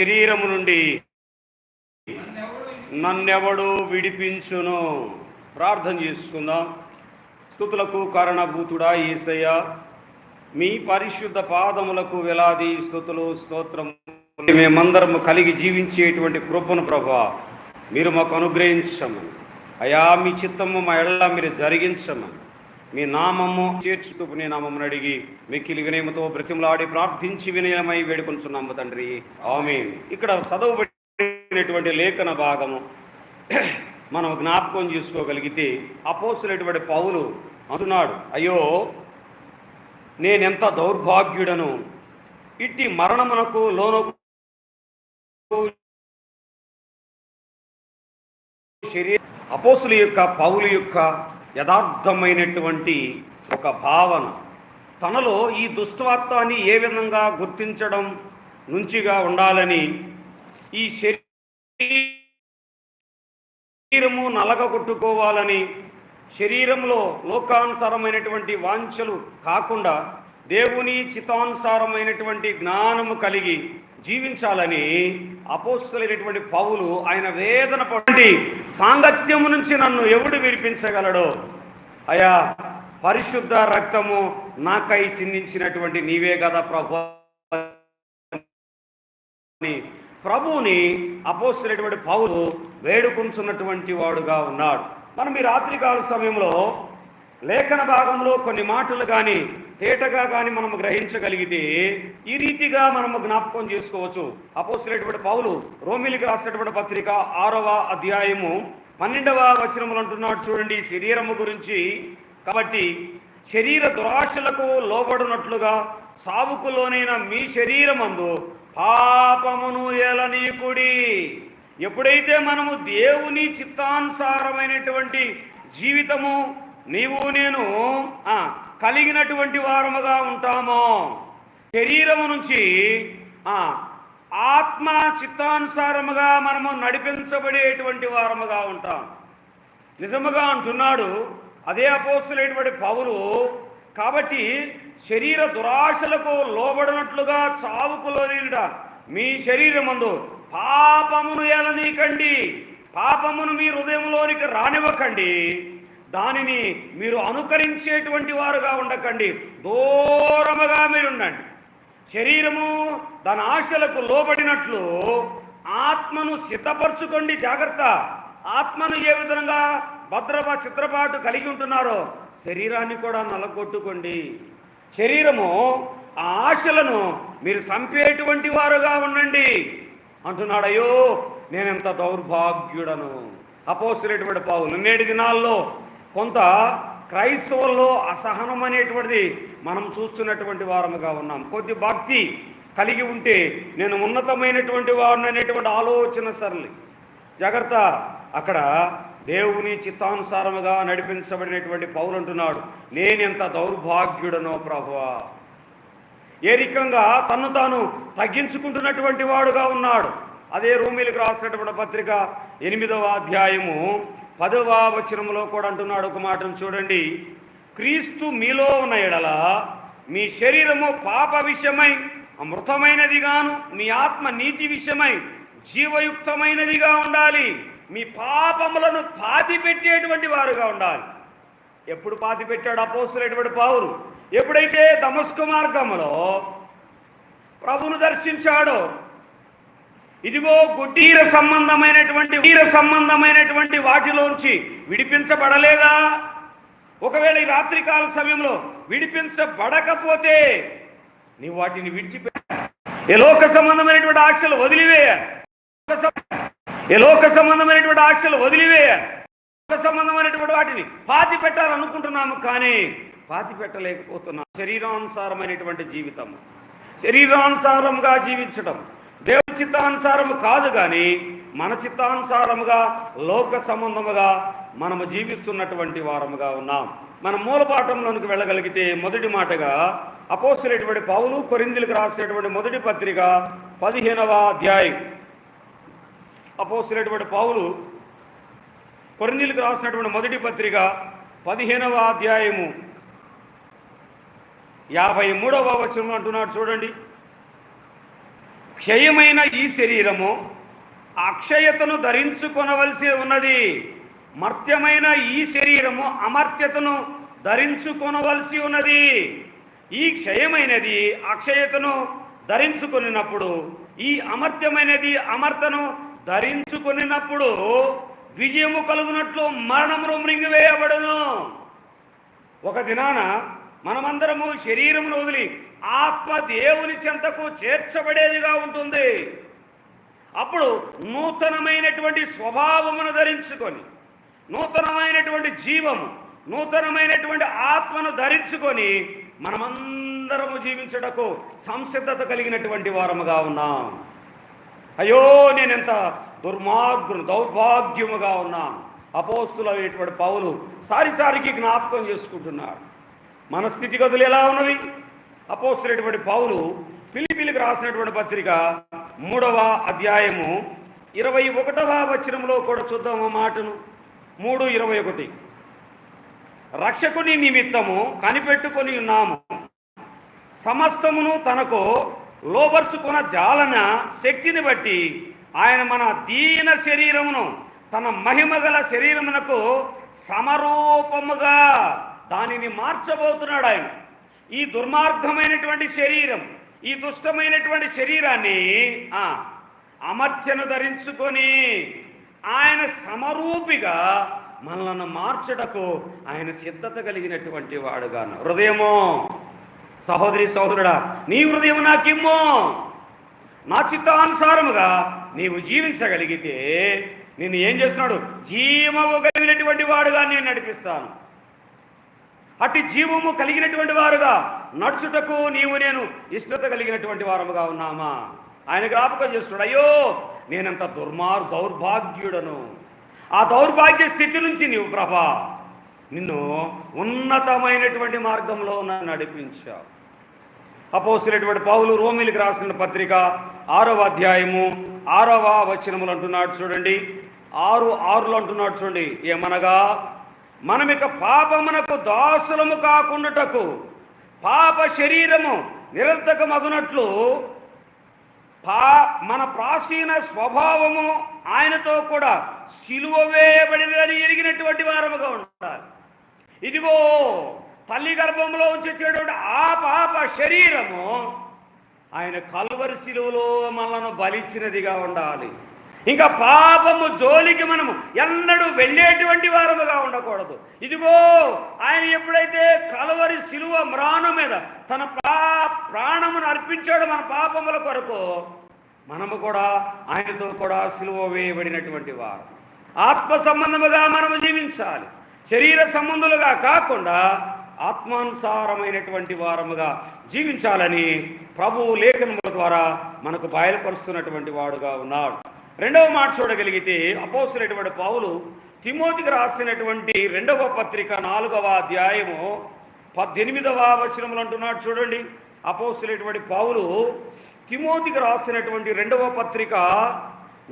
శరీరము నుండి నన్నెవడు విడిపించును. ప్రార్థన చేసుకుందాం. స్థుతులకు కారణభూతుడా ఏసయ్య మీ పరిశుద్ధ పాదములకు వేలాది స్థుతులు స్తోత్రం మేమందరము కలిగి జీవించేటువంటి కృపను ప్రభా మీరు మాకు అనుగ్రహించమని అయా మీ చిత్తము మా ఎడలా మీరు జరిగించమని మీ నామము చేర్చుతూ నీ నామమును అడిగి మిక్కిలి వినయముతో బ్రతిమలాడి ప్రార్థించి వినయమై వేడుకొంచున్నాము తండ్రి. ఆమె ఇక్కడ చదవబడినటువంటి లేఖన భాగము మనం జ్ఞాపకం చేసుకోగలిగితే అపోసులటువంటి పౌలు అంటున్నాడు అయ్యో నేనెంత దౌర్భాగ్యుడను? ఇట్టి మరణమునకు లోనకు శరీర అపోసుల యొక్క పౌలు యొక్క యథార్థమైనటువంటి ఒక భావన. తనలో ఈ దుష్టత్వాన్ని ఏ విధంగా గుర్తించడం నుంచిగా ఉండాలని ఈ శరీరము నలగగొట్టుకోవాలని శరీరంలో లోకానుసారమైనటువంటి వాంఛలు కాకుండా దేవుని చితానుసారమైనటువంటి జ్ఞానము కలిగి జీవించాలని అపోస్తులైనటువంటి పౌలు ఆయన వేదన పడి సాంగత్యము నుంచి నన్ను ఎవడు విడిపించగలడో? అయా పరిశుద్ధ రక్తము నాకై సిందించినటువంటి నీవే కదా ప్రభు అని ప్రభువుని అపోస్తులైనటువంటి పౌలు వేడుకుంటున్నటువంటి వాడుగా ఉన్నాడు. మనం ఈ రాత్రికాల సమయంలో లేఖన భాగంలో కొన్ని మాటలు కానీ తేటగా కానీ మనం గ్రహించగలిగితే ఈ రీతిగా మనము జ్ఞాపకం చేసుకోవచ్చు. అపోస్తున్నటువంటి పౌలు రోమిలికి రాసినటువంటి పత్రిక ఆరవ అధ్యాయము పన్నెండవ వచనములు అంటున్నాడు చూడండి శరీరము గురించి. కాబట్టి శరీర దురాశలకు లోబడినట్లుగా సావుకులోనైన మీ శరీరమందు పాపమును ఎలనీకుడి ఎప్పుడైతే మనము దేవుని చిత్తానుసారమైనటువంటి జీవితము నీవు నేను కలిగినటువంటి వారముగా ఉంటామో. శరీరము నుంచి ఆత్మ చిత్తానుసారముగా మనము నడిపించబడేటువంటి వారముగా ఉంటాం. నిజముగా అంటున్నాడు అదే అపోస్తులైనటువంటి పౌలు. కాబట్టి శరీర దురాశలకు లోబడినట్లుగా చావుకు లోనిడ మీ శరీరమందు పాపమును ఎలనీకండి పాపమును మీ హృదయంలోనికి రానివ్వకండి. దానిని మీరు అనుకరించేటువంటి వారుగా ఉండకండి. దూరముగా మీరుండండి. శరీరము దాని ఆశలకు లోబడినట్లు ఆత్మను సిద్ధపరచుకోండి. జాగ్రత్త. ఆత్మను ఏ విధంగా భద్రప చిత్రపాటు కలిగి ఉంటున్నారో శరీరాన్ని కూడా నలగొట్టుకోండి. శరీరము ఆ ఆశలను మీరు చంపేటువంటి వారుగా ఉండండి. అంటున్నాడు అయ్యో నేనెంత దౌర్భాగ్యుడను? అపోసినటువంటి పావులు నేటి దినాల్లో కొంత క్రైస్తవుల్లో అసహనం అనేటువంటిది మనం చూస్తున్నటువంటి వారముగా ఉన్నాం. కొద్ది భక్తి కలిగి ఉంటే నేను ఉన్నతమైనటువంటి వారిని అనేటువంటి ఆలోచన సరళి. జాగ్రత్త అక్కడ దేవుని చిత్తానుసారముగా నడిపించబడినటువంటి పౌలు అంటున్నాడు నేనెంత దౌర్భాగ్యుడనో ప్రభువా. ఏ రకంగా తను తాను తగ్గించుకుంటున్నటువంటి వాడుగా ఉన్నాడు. అదే రూమిలకు రాసినటువంటి పత్రిక ఎనిమిదవ అధ్యాయము పదవ వచనములో కూడా అంటున్నాడు ఒక మాటను చూడండి. క్రీస్తు మీలో ఉన్న ఎడల మీ శరీరము పాప విషయమై అమృతమైనదిగాను మీ ఆత్మ నీతి విషయమై జీవయుక్తమైనదిగా ఉండాలి. మీ పాపములను పాతి పెట్టేటువంటి వారుగా ఉండాలి. ఎప్పుడు పాతి పెట్టాడు అపోసులేటువంటి పావులు ఎప్పుడైతే దమస్కు మార్గములో ప్రభును దర్శించాడో ఇదిగో గుడ్డీర సంబంధమైనటువంటి వీర సంబంధమైనటువంటి వాటిలోంచి విడిపించబడలేదా? ఒకవేళ ఈ రాత్రికాల సమయంలో విడిపించబడకపోతే నీ వాటిని విడిచిపెట్ట ఏ లోక సంబంధమైనటువంటి ఆశలు వదిలివేయ. ఏ లోక సంబంధమైనటువంటి ఆశలు వదిలివేయ. లోక సంబంధమైనటువంటి వాటిని పాతి పెట్టాలనుకుంటున్నాము కానీ పాతి పెట్టలేకపోతున్నాం శరీరానుసారమైనటువంటి జీవితం. శరీరానుసారంగా జీవించడం దేవుని చిత్తానుసారము కాదు కానీ మన చిత్తానుసారముగా లోక సంబంధముగా మనము జీవిస్తున్నటువంటి వారముగా ఉన్నాం. మన మూలపాఠంలోనికి వెళ్ళగలిగితే మొదటి మాటగా అపోస్తులైనటువంటి పౌలు కొరిందులకు రాసేటువంటి మొదటి పత్రిక పదిహేనవ అధ్యాయం. అపోస్తులైనటువంటి పౌలు కొరిందులకు రాసినటువంటి మొదటి పత్రిక పదిహేనవ అధ్యాయము యాభై మూడవ వచనం అంటున్నాడు చూడండి. క్షయమైన ఈ శరీరము అక్షయతను ధరించుకొనవలసి ఉన్నది. మర్త్యమైన ఈ శరీరము అమర్త్యతను ధరించుకొనవలసి ఉన్నది. ఈ క్షయమైనది అక్షయతను ధరించుకొనినప్పుడు ఈ అమర్త్యమైనది అమర్తను ధరించుకొనినప్పుడు విజయము కలుగునట్లు మరణము మృంగివేయబడును. ఒక దినాన మనమందరము శరీరమును వదిలి ఆత్మ దేవుని చెంతకు చేర్చబడేదిగా ఉంటుంది. అప్పుడు నూతనమైనటువంటి స్వభావమును ధరించుకొని నూతనమైనటువంటి జీవము నూతనమైనటువంటి ఆత్మను ధరించుకొని మనమందరము జీవించటకు సంసిద్ధత కలిగినటువంటి వారముగా ఉన్నాం. అయ్యో నేనెంత దుర్మార్గును దౌర్భాగ్యముగా ఉన్నాను. అపోస్తులైనటువంటి పౌలు సారిసారికి జ్ఞాపకం చేసుకుంటున్నాడు. మన స్థితిగతులు ఎలా ఉన్నవి? అపోస్తులైనటువంటి పౌలు పిలిపిలికి రాసినటువంటి పత్రిక మూడవ అధ్యాయము ఇరవై ఒకటవ వచనంలో కూడా చూద్దాము ఆ మాటను. మూడు ఇరవై ఒకటి. రక్షకుని నిమిత్తము కనిపెట్టుకొని ఉన్నాము. సమస్తమును తనకు లోబర్చుకున్న జాలన శక్తిని బట్టి ఆయన మన దీన శరీరమును తన మహిమగల శరీరమునకు సమరూపముగా దానిని మార్చబోతున్నాడు ఆయన. ఈ దుర్మార్గమైనటువంటి శరీరం ఈ దుష్టమైనటువంటి శరీరాన్ని ఆ, అమర్త్యను ధరించుకొని ఆయన సమరూపిగా మనలను మార్చడకు ఆయన సిద్ధత కలిగినటువంటి వాడుగా హృదయమో సహోదరి సహోదరుడా నీ హృదయం నాకిమ్మో. నా చిత్తానుసారముగా నీవు జీవించగలిగితే నేను ఏం చేస్తున్నాడు? జీవము కలిగినటువంటి వాడుగా నేను నడిపిస్తాను. అట్టి జీవము కలిగినటువంటి వారుగా నడుచుటకు నీవు నేను ఇష్టత కలిగినటువంటి వారముగా ఉన్నామా? ఆయన జ్ఞాపకం చేస్తున్నాడు అయ్యో నేనంత దుర్మార్ దౌర్భాగ్యుడను. ఆ దౌర్భాగ్య స్థితి నుంచి నీవు ప్రభా నిన్ను ఉన్నతమైనటువంటి మార్గంలో నడిపించా. నడిపించావు అపోసినటువంటి పౌలు రోమిలికి రాసిన పత్రిక ఆరవ అధ్యాయము ఆరవ వచనములు అంటున్నాడు చూడండి. ఆరు ఆరులు అంటున్నాడు చూడండి. ఏమనగా మనమిక పాపమునకు దాసులము కాకుండాటకు పాప శరీరము నిరర్థకమగునట్లు పా మన ప్రాచీన స్వభావము ఆయనతో కూడా సిలువ వేయబడినదని ఎరిగినటువంటి వారముగా ఉండాలి. ఇదిగో తల్లి గర్భంలో ఉంచేటువంటి ఆ పాప శరీరము ఆయన కల్వరి శిలువలో మనను బలిచ్చినదిగా ఉండాలి. ఇంకా పాపము జోలికి మనము ఎన్నడూ వెళ్ళేటువంటి వారముగా ఉండకూడదు. ఇదిగో ఆయన ఎప్పుడైతే కలవరి శిలువ మ్రాను మీద తన పా ప్రాణమును అర్పించాడు మన పాపముల కొరకు మనము కూడా ఆయనతో కూడా సిలువ వేయబడినటువంటి వారు. ఆత్మ సంబంధముగా మనము జీవించాలి. శరీర సంబంధులుగా కాకుండా ఆత్మానుసారమైనటువంటి వారముగా జీవించాలని ప్రభువు లేఖనముల ద్వారా మనకు బయలుపరుస్తున్నటువంటి వాడుగా ఉన్నాడు. రెండవ మాట చూడగలిగితే అపోసినటువంటి పావులు తిమోతికి రాసినటువంటి రెండవ పత్రిక నాలుగవ అధ్యాయము పద్దెనిమిదవ వచనములు అంటున్నాడు చూడండి. అపోసినటువంటి పౌలు తిమోతికి రాసినటువంటి రెండవ పత్రిక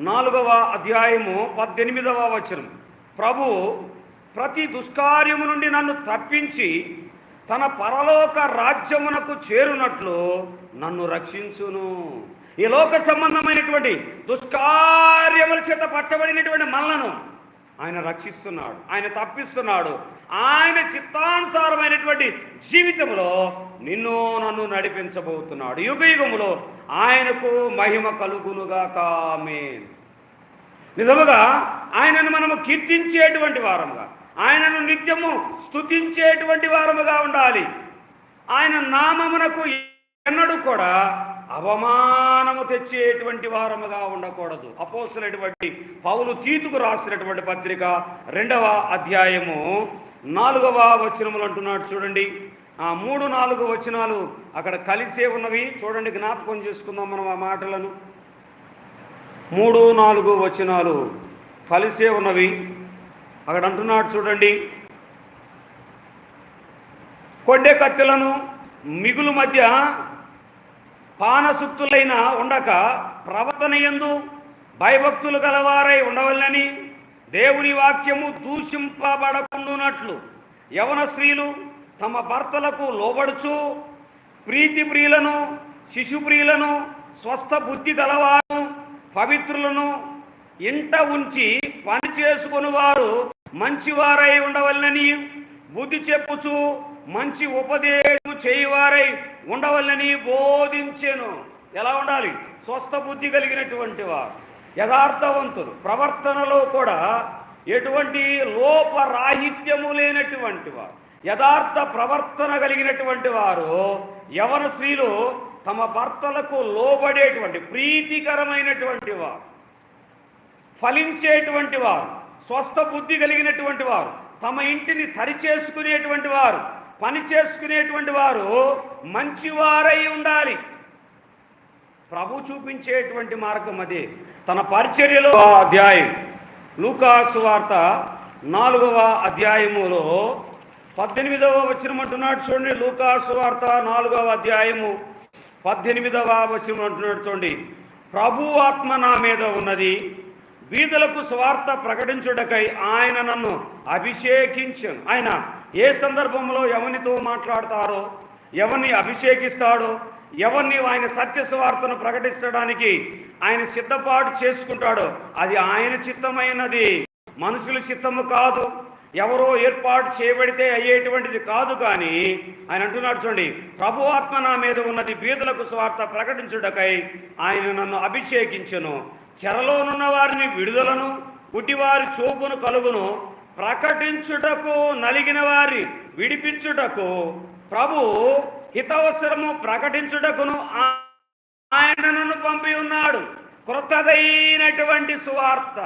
నాలుగవ అధ్యాయము పద్దెనిమిదవ వచనం ప్రభు ప్రతి దుష్కార్యము నుండి నన్ను తప్పించి తన పరలోక రాజ్యమునకు చేరునట్లు నన్ను రక్షించును. ఈ లోక సంబంధమైనటువంటి దుష్కార్యముల చేత పట్టబడినటువంటి మనలను ఆయన రక్షిస్తున్నాడు ఆయన తప్పిస్తున్నాడు. ఆయన చిత్తానుసారమైనటువంటి జీవితంలో నిన్ను నన్ను నడిపించబోతున్నాడు. యుగ యుగములో ఆయనకు మహిమ కలుగునుగా కామే నిజముగా ఆయనను మనము కీర్తించేటువంటి వారముగా ఆయనను నిత్యము స్థుతించేటువంటి వారముగా ఉండాలి. ఆయన నామమునకు ఎన్నడూ కూడా అవమానము తెచ్చేటువంటి వారముగా ఉండకూడదు. అపోసలటువంటి పౌలు తీతుకు రాసినటువంటి పత్రిక రెండవ అధ్యాయము నాలుగవ వచనములు అంటున్నాడు చూడండి. ఆ మూడు నాలుగు వచనాలు అక్కడ కలిసే ఉన్నవి. చూడండి జ్ఞాపకం చేసుకుందాం మనం ఆ మాటలను. మూడు నాలుగు వచనాలు కలిసే ఉన్నవి. అక్కడ అంటున్నాడు చూడండి. కొండే కత్తెలను మిగులు మధ్య పానసుక్తులైన ఉండక ప్రవర్తన ఎందు భయభక్తులు గలవారై ఉండవల్లని దేవుని వాక్యము దూషింపబడకుండునట్లు యవన స్త్రీలు తమ భర్తలకు లోబడుచు ప్రీతి ప్రియులను శిశుప్రియులను స్వస్థ బుద్ధి గలవారు పవిత్రులను ఇంట ఉంచి పని చేసుకుని వారు మంచివారై ఉండవల్లని బుద్ధి చెప్పుచు మంచి ఉపదేశం చేయవారై ఉండవల్లని బోధించెను. ఎలా ఉండాలి? స్వస్థ బుద్ధి కలిగినటువంటి వారు యథార్థవంతులు ప్రవర్తనలో కూడా ఎటువంటి లోపరాహిత్యము లేనటువంటి వారు యథార్థ ప్రవర్తన కలిగినటువంటి వారు యవన స్త్రీలు తమ భర్తలకు లోబడేటువంటి ప్రీతికరమైనటువంటి వారు ఫలించేటువంటి వారు స్వస్థ బుద్ధి కలిగినటువంటి వారు తమ ఇంటిని సరిచేసుకునేటువంటి వారు పని చేసుకునేటువంటి వారు మంచివారై ఉండాలి. ప్రభు చూపించేటువంటి మార్గం అది. తన పరిచర్యలో ఆ అధ్యాయం. లూకాసు వార్త నాలుగవ అధ్యాయములో పద్దెనిమిదవ వచనం అంటున్నాడు చూడండి. లూకాసు వార్త నాలుగవ అధ్యాయము పద్దెనిమిదవ వచనం అంటున్నాడు చూడండి. ప్రభు ఆత్మ నా మీద ఉన్నది. బీదలకు స్వార్థ ప్రకటించుటకై ఆయన నన్ను అభిషేకించను ఆయన ఏ సందర్భంలో ఎవరితో మాట్లాడతారో ఎవరిని అభిషేకిస్తాడో ఎవరిని ఆయన సత్య స్వార్థను ప్రకటించడానికి ఆయన సిద్ధపాటు చేసుకుంటాడో అది ఆయన చిత్తమైనది. మనుషుల చిత్తము కాదు. ఎవరో ఏర్పాటు చేయబడితే అయ్యేటువంటిది కాదు కానీ ఆయన అంటున్నాడు చూడండి ప్రభు ఆత్మ నా మీద ఉన్నది బీదలకు స్వార్థ ప్రకటించుటకై ఆయన నన్ను అభిషేకించను. చెరలోనున్న వారిని విడుదలను గుడ్డివారి చూపును కలుగును. ప్రకటించుటకు నలిగిన వారి విడిపించుటకు ప్రభు హితవసరము ప్రకటించుటకును ఆ- ఆయన నన్ను పంపి ఉన్నాడు. క్రొత్తదైనటువంటి సువార్త.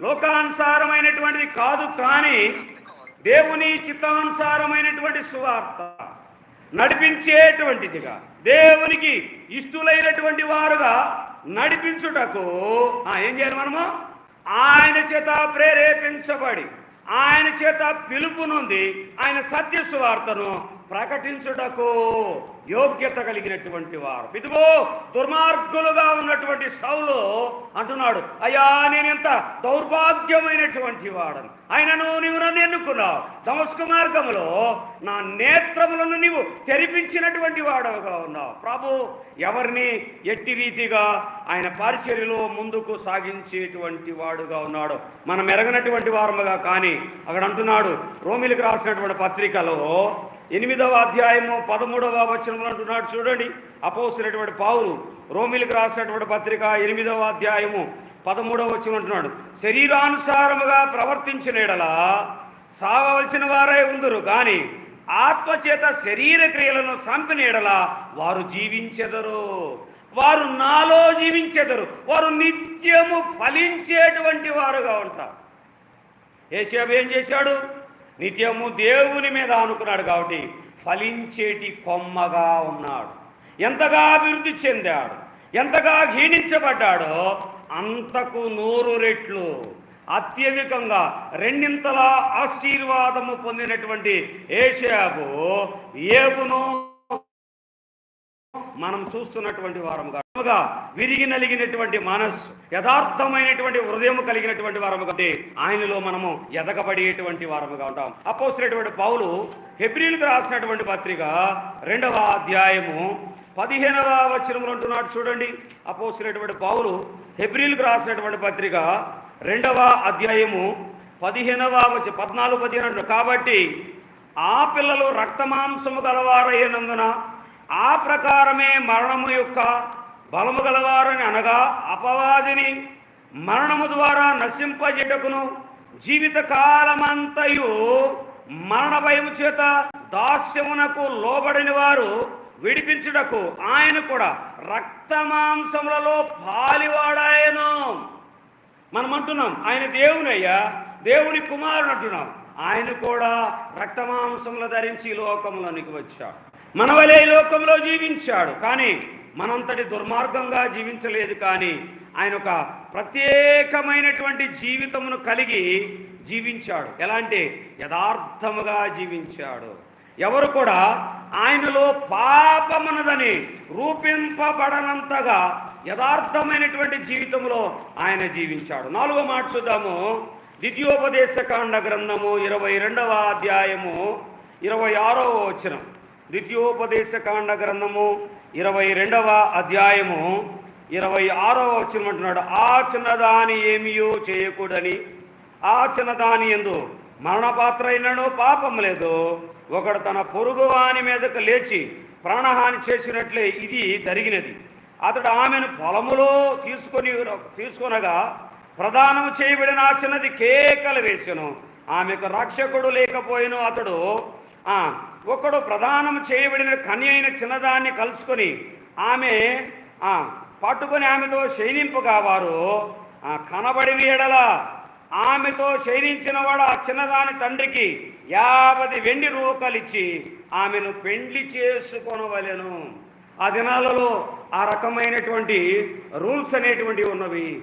లోకానుసారమైనటువంటిది కాదు కానీ దేవుని చిత్తానుసారమైనటువంటి సువార్త. నడిపించేటువంటిదిగా దేవునికి ఇష్టులైనటువంటి వారుగా నడిపించుటకు ఆ, ఏం చేయాలి మనము? ఆయన చేత ప్రేరేపించబడి ఆయన చేత పిలుపునుంది ఆయన సత్య సువార్తను ప్రకటించుటకు యోగ్యత కలిగినటువంటి వారు. ఇదిగో దుర్మార్గులుగా ఉన్నటువంటి సౌలు అంటున్నాడు అయ్యా నేను ఎంత దౌర్భాగ్యమైనటువంటి వాడను. ఆయనను నీవు నన్ను ఎన్నుకున్నావు. దమస్కు మార్గములో నా నేత్రములను నీవు తెరిపించినటువంటి వాడవుగా ఉన్నావు. ప్రభు ఎవరిని ఎట్టి రీతిగా ఆయన పరిచర్యలో ముందుకు సాగించేటువంటి వాడుగా ఉన్నాడు మనం ఎరగనటువంటి వారముగా కానీ అక్కడ అంటున్నాడు రోమిలకు రాసినటువంటి పత్రికలో ఎనిమిదవ అధ్యాయము పదమూడవ వచనంలో అంటున్నాడు. చూడండి అపోసినటువంటి పావులు రోమిలకు రాసినటువంటి పత్రిక ఎనిమిదవ అధ్యాయము పదమూడవ వచనం అంటున్నాడు. శరీరానుసారముగా ప్రవర్తించిన ఎడలా సావవలసిన వారే ఉందరు కానీ ఆత్మచేత శరీర క్రియలను చంపిన ఎడలా వారు జీవించెదరు. వారు నాలో జీవించెదరు. వారు నిత్యము ఫలించేటువంటి వారుగా ఉంటారు. ఏషియాబు ఏం చేశాడు? నిత్యము దేవుని మీద అనుకున్నాడు కాబట్టి ఫలించేటి కొమ్మగా ఉన్నాడు. ఎంతగా అభివృద్ధి చెందాడు ఎంతగా హీణించబడ్డాడో అంతకు నూరు రెట్లు. అత్యధికంగా రెండింతల ఆశీర్వాదము పొందినటువంటి ఏషియాబు ఏబును మనం చూస్తున్నటువంటి వారముగా విరిగి నలిగినటువంటి మనస్సు యథార్థమైనటువంటి హృదయం కలిగినటువంటి వారము కాబట్టి ఆయనలో మనము ఎదగబడేటువంటి వారముగా ఉంటాం. అపోసినటువంటి పౌలు హెబ్రిల్కి రాసినటువంటి పత్రిక రెండవ అధ్యాయము పదిహేనవ వచనములు అంటున్నాడు చూడండి. అపోసినటువంటి పౌలు హెబ్రిల్కి రాసినటువంటి పత్రిక రెండవ అధ్యాయము పదిహేనవ వచ్చి పద్నాలుగు పదిహేను కాబట్టి ఆ పిల్లలు రక్తమాంసము గలవారయ్యనందున ఆ ప్రకారమే మరణము యొక్క బలము గలవారని అనగా అపవాదిని మరణము ద్వారా నశింపజేటకును జీవిత కాలమంతయు మరణ భయము చేత దాస్యమునకు లోబడిన వారు విడిపించుటకు ఆయన కూడా రక్తమాంసములలో పాలివాడాయను. మనం అంటున్నాం ఆయన దేవుని అయ్యా దేవుని కుమారుడు అంటున్నాం. ఆయన కూడా రక్తమాంసములు ధరించి లోకములోనికి వచ్చాడు. మనవలే లోకంలో జీవించాడు. కానీ మనంతటి దుర్మార్గంగా జీవించలేదు. కానీ ఆయన ఒక ప్రత్యేకమైనటువంటి జీవితమును కలిగి జీవించాడు. ఎలా అంటే యథార్థముగా జీవించాడు. ఎవరు కూడా ఆయనలో పాపమన్నదని రూపింపబడనంతగా యథార్థమైనటువంటి జీవితంలో ఆయన జీవించాడు. నాలుగో మాట చూద్దాము. ద్వితీయోపదేశకాండ గ్రంథము ఇరవై రెండవ అధ్యాయము ఇరవై ఆరవ వచనం. ద్వితీయోపదేశకాండ గ్రంథము ఇరవై రెండవ అధ్యాయము ఇరవై ఆరవ వచ్చినమంటున్నాడు ఆ చిన్నదాని ఏమియో చేయకూడని? ఆ చిన్నదాని ఎందు మరణపాత్ర అయినను పాపం లేదు. ఒకడు తన పొరుగు వాని మీదకు లేచి ప్రాణహాని చేసినట్లే ఇది జరిగినది. అతడు ఆమెను పొలములో తీసుకొని తీసుకొనగా ప్రదానం చేయబడిన ఆ చిన్నది కేకలు వేసెను. ఆమెకు రక్షకుడు లేకపోయినో అతడు ఒకడు ప్రదానం చేయబడిన కన్య అయిన చిన్నదాన్ని కలుసుకొని ఆమె పట్టుకొని ఆమెతో శయనింపుగా వారు కనబడిన ఎడల ఆమెతో శయనించిన వాడు ఆ చిన్నదాని తండ్రికి యాభై వెండి రూకలిచ్చి ఆమెను పెండ్లి చేసుకొనవలెను. ఆ దినాలలో ఆ రకమైనటువంటి రూల్స్ అనేటువంటివి ఉన్నవి.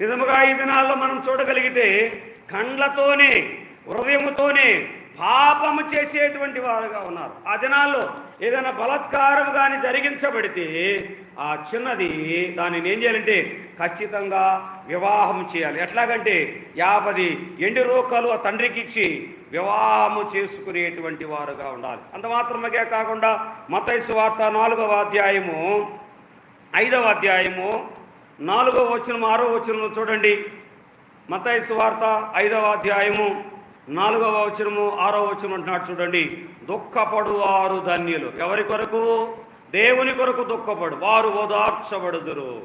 నిజముగా ఈ దినాల్లో మనం చూడగలిగితే కండ్లతోనే హృదయముతోనే పాపము చేసేటువంటి వారుగా ఉన్నారు. ఆ దినాల్లో ఏదైనా బలత్కారం కానీ జరిగించబడితే ఆ చిన్నది దానిని ఏం చేయాలంటే ఖచ్చితంగా వివాహం చేయాలి. ఎట్లాగంటే యాభై ఎండి రూకలు ఆ తండ్రికి ఇచ్చి వివాహము చేసుకునేటువంటి వారుగా ఉండాలి. అంత మాత్రమే కాకుండా మతైసు వార్త నాలుగవ అధ్యాయము ఐదవ అధ్యాయము నాలుగవ వచనం ఆరో వచనం చూడండి. మతైసు వార్త ఐదవ అధ్యాయము నాలుగవ వచనము ఆరో వచనం అంటున్నాడు చూడండి. దుఃఖపడు వారు ధన్యులు. ఎవరి కొరకు? దేవుని కొరకు దుఃఖపడు. వారు ఓదార్చబడుదురు.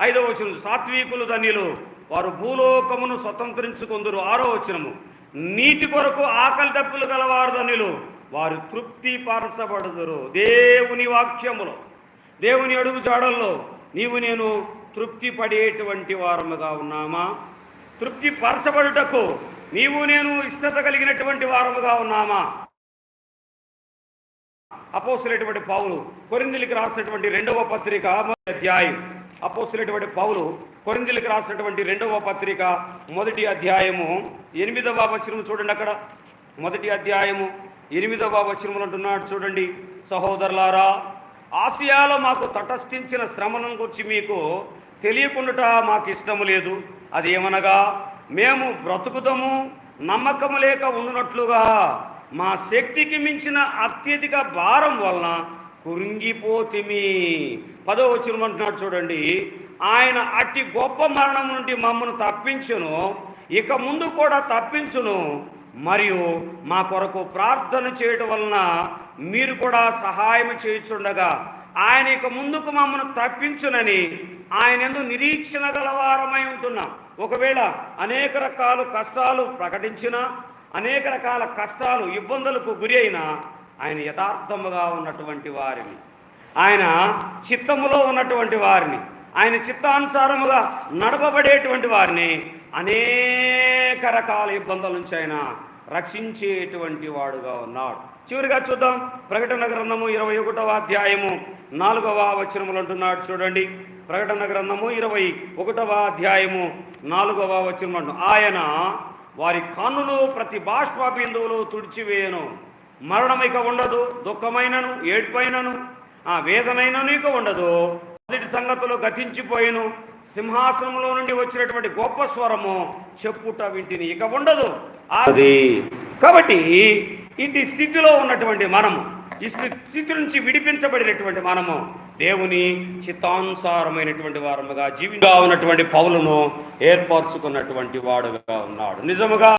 ఐదవ వచనం సాత్వికులు ధన్యులు. వారు భూలోకమును స్వతంత్రించుకుందరు. ఆరో వచనము నీతి కొరకు ఆకలి దప్పులు గలవారు ధన్యులు. వారు తృప్తి పరచబడుదురు. దేవుని వాక్యములో దేవుని అడుగు జాడల్లో నీవు నేను తృప్తి పడేటువంటి వారముగా ఉన్నామా? తృప్తి పరచబడుటకు నీవు నేను ఇష్టత కలిగినటువంటి వారముగా ఉన్నామా? అపోసులేటువంటి పావులు కొరిందులకి రాసినటువంటి రెండవ పత్రిక మొదటి అధ్యాయం. అపోసులేటువంటి పావులు కొరిందులకి రాసినటువంటి రెండవ పత్రిక మొదటి అధ్యాయము. ఎనిమిదవ వచనం చూడండి అక్కడ. మొదటి అధ్యాయము ఎనిమిదవ వచనములు అంటున్నాడు చూడండి. సహోదరులారా ఆసియాలో మాకు తటస్థించిన శ్రమను గురించి మీకు తెలియకుండా మాకు ఇష్టము లేదు. అది ఏమనగా మేము బ్రతుకుతాము నమ్మకము లేక ఉన్నట్లుగా మా శక్తికి మించిన అత్యధిక భారం వలన కురింగిపోతిమి పదో వచ్చిన అంటున్నాడు చూడండి. ఆయన అట్టి గొప్ప మరణం నుండి మమ్మను తప్పించును ఇక ముందు కూడా తప్పించును మరియు మా కొరకు ప్రార్థన చేయటం వలన మీరు కూడా సహాయం చేయుచుండగా ఆయన ఇక ముందుకు మమ్మను తప్పించునని ఆయన ఎందు నిరీక్షణ గలవారమై ఉంటున్నాం. ఒకవేళ అనేక రకాల కష్టాలు ప్రకటించినా అనేక రకాల కష్టాలు ఇబ్బందులకు గురి అయినా ఆయన యథార్థముగా ఉన్నటువంటి వారిని. ఆయన చిత్తములో ఉన్నటువంటి వారిని ఆయన చిత్తానుసారముగా నడపబడేటువంటి వారిని అనేక రకాల ఇబ్బందుల నుంచి ఆయన రక్షించేటువంటి వాడుగా ఉన్నాడు. చివరిగా చూద్దాం ప్రకటన గ్రంథము ఇరవై ఒకటవ అధ్యాయము. నాలుగవ వచనములు అంటున్నాడు చూడండి. ప్రకటన గ్రంథము ఇరవై ఒకటవ అధ్యాయము. నాలుగవ వచనములు ఆయన వారి కన్నులు ప్రతి బాష్ప బిందువులు తుడిచివేయను. మరణం ఇక ఉండదు దుఃఖమైనను ఏడ్పైనను ఆ వేదనైనను ఇక ఉండదు. మొదటి సంగతులు గతించిపోయిను. సింహాసనంలో నుండి వచ్చినటువంటి గొప్ప స్వరము చెప్పుట వింటిని ఇక ఉండదు. అది కాబట్టి ఇంటి స్థితిలో ఉన్నటువంటి మనము ఈ స్థితి నుంచి విడిపించబడినటువంటి మనము దేవుని చిత్తానుసారమైనటువంటి వారముగా జీవిగా ఉన్నటువంటి పౌలను ఏర్పరచుకున్నటువంటి వాడుగా ఉన్నాడు. నిజముగా